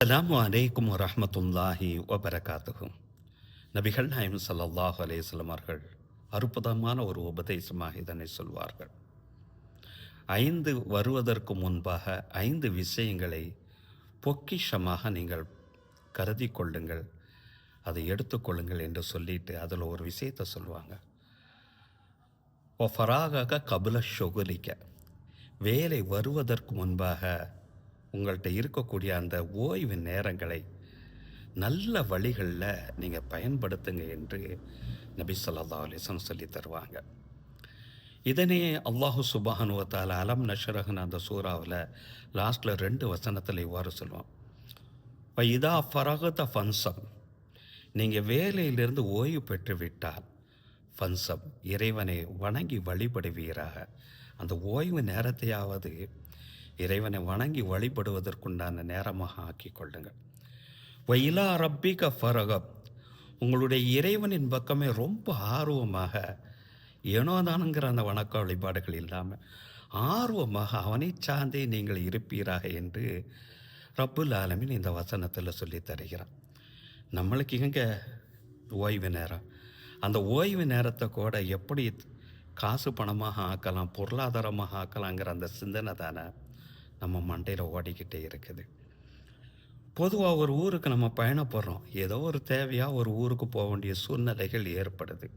அலாம் அலைக்கும் வரஹ்மத்துல்லாஹி வபரகாத்துகும் நபிகள் நாயம் சல்லாஹு அலைஹி அவர்கள் அற்புதமான ஒரு உபதேசமாக இதனை சொல்வார்கள் ஐந்து வருவதற்கு முன்பாக ஐந்து விஷயங்களை பொக்கிஷமாக நீங்கள் கருதி கொள்ளுங்கள் அதை எடுத்துக்கொள்ளுங்கள் என்று சொல்லிட்டு அதில் ஒரு விஷயத்தை சொல்லுவாங்க ஒ ஃபராக கபுல ஷொகுலிக்க வேலை வருவதற்கு முன்பாக உங்கள்கிட்ட இருக்கக்கூடிய அந்த ஓய்வு நேரங்களை நல்ல வழிகளில் நீங்கள் பயன்படுத்துங்க என்று நபி சொல்லா அலிசன் சொல்லி தருவாங்க. இதனே அல்லாஹு சுபானுவத்தால் அலம் நஷரகன் அந்த சூறாவில் லாஸ்ட்டில் ரெண்டு வசனத்தில் இவ்வாறு சொல்லுவோம் இப்போ இதா ஃபரகத ஃபன்சம் நீங்கள் வேலையிலிருந்து ஓய்வு பெற்று விட்டால் ஃபன்சம் இறைவனை வணங்கி வழிபடுவீராக. அந்த ஓய்வு நேரத்தையாவது இறைவனை வணங்கி வழிபடுவதற்குண்டான நேரமாக ஆக்கி கொள்ளுங்கள். வயிலா ரப்பிக ஃபரகப். உங்களுடைய இறைவனின் பக்கமே ரொம்ப ஆர்வமாக ஏனோதானுங்கிற அந்த வணக்க வழிபாடுகள் இல்லாமல் ஆர்வமாக அவனை சார்ந்தே நீங்கள் இருப்பீராக என்று ரப்புல் ஆலமின் இந்த வசனத்தில் சொல்லி தருகிறான் நம்மளுக்கு எங்கே ஓய்வு நேரம்? அந்த ஓய்வு நேரத்தை கூட எப்படி காசு பணமாக ஆக்கலாம் பொருளாதாரமாக ஆக்கலாங்கிற அந்த சிந்தனை தானே நம்ம மண்டையில் ஓடிக்கிட்டே இருக்குது. பொதுவாக ஒரு ஊருக்கு நம்ம பயணப்படுறோம். ஏதோ ஒரு தேவையாக ஒரு ஊருக்கு போக வேண்டிய சூழ்நிலைகள் ஏற்படுது.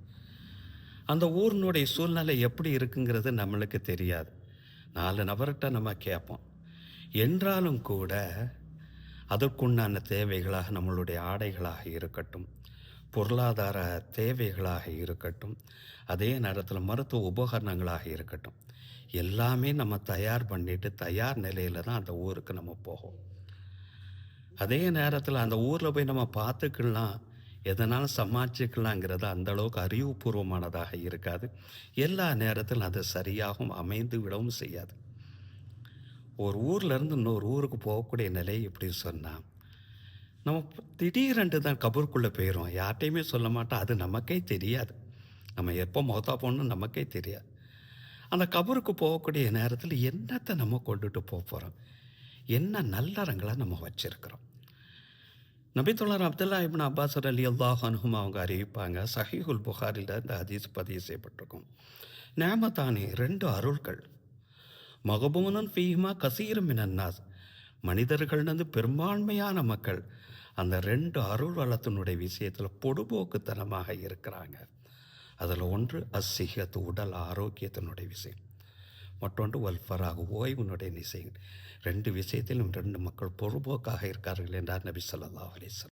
அந்த ஊரினுடைய சூழ்நிலை எப்படி இருக்குங்கிறது நம்மளுக்கு தெரியாது. நாலு நபர்கிட்ட நம்ம கேட்போம். என்றாலும் கூட அதற்குண்டான தேவைகளாக நம்மளுடைய ஆடைகளாக இருக்கட்டும் பொருளாதார தேவைகளாக இருக்கட்டும் அதே நேரத்தில் மருத்துவ உபகரணங்களாக இருக்கட்டும் எல்லாமே நம்ம தயார் பண்ணிட்டு தயார் நிலையில் தான் அந்த ஊருக்கு நம்ம போகும் அதே நேரத்தில் அந்த ஊரில் போய் நம்ம பார்த்துக்கலாம் எதனால் சமாளிச்சுக்கலாங்கிறது அந்த அளவுக்கு அறிவுபூர்வமானதாக இருக்காது. எல்லா நேரத்திலும் அது சரியாகவும் அமைந்து விடவும் செய்யாது. ஒரு ஊர்லேருந்து இன்னொரு ஊருக்கு போகக்கூடிய நிலை எப்படி சொன்னால் நம்ம திடீரென்று தான் கபூருக்குள்ளே போயிடும் யார்கிட்டையுமே சொல்ல மாட்டோம் அது நமக்கே தெரியாது. நம்ம எப்போ மொத்தா போகணும்னு நமக்கே தெரியாது. அந்த கபருக்கு போகக்கூடிய நேரத்தில் என்னத்தை நம்ம கொண்டுட்டு போக போகிறோம் என்ன நல்லறங்களை நம்ம வச்சுருக்கிறோம்? நபித்துள்ளார் அப்துல்லா இப்னு அப்பாஸ் அலி அல்லாஹ் அனுகும் அவங்க அறிவிப்பாங்க. சஹீஹுல் புகாரில் இந்த ஹதீஸ் பதிவு செய்யப்பட்டிருக்கும். நேமத்தானே ரெண்டு அருள்கள். மகபூனன் ஃபீஹ்மா கசீரம் மினன்னாஸ் மனிதர்கள்னு பெரும்பான்மையான மக்கள். அந்த ரெண்டு அருள் வளத்தினுடைய விஷயத்தில் பொடுபோக்குத்தனமாக இருக்கிறாங்க. அதில் ஒன்று அசிகத்து உடல் ஆரோக்கியத்தினுடைய விஷயம். மற்றொன்று வல்ஃபராக ஓய்வினுடைய விஷயம் ரெண்டு விஷயத்திலும் ரெண்டு மக்கள் பொறுபோக்காக இருக்கார்கள் என்றார் நபி சொல்லா அலிஸ்லாம்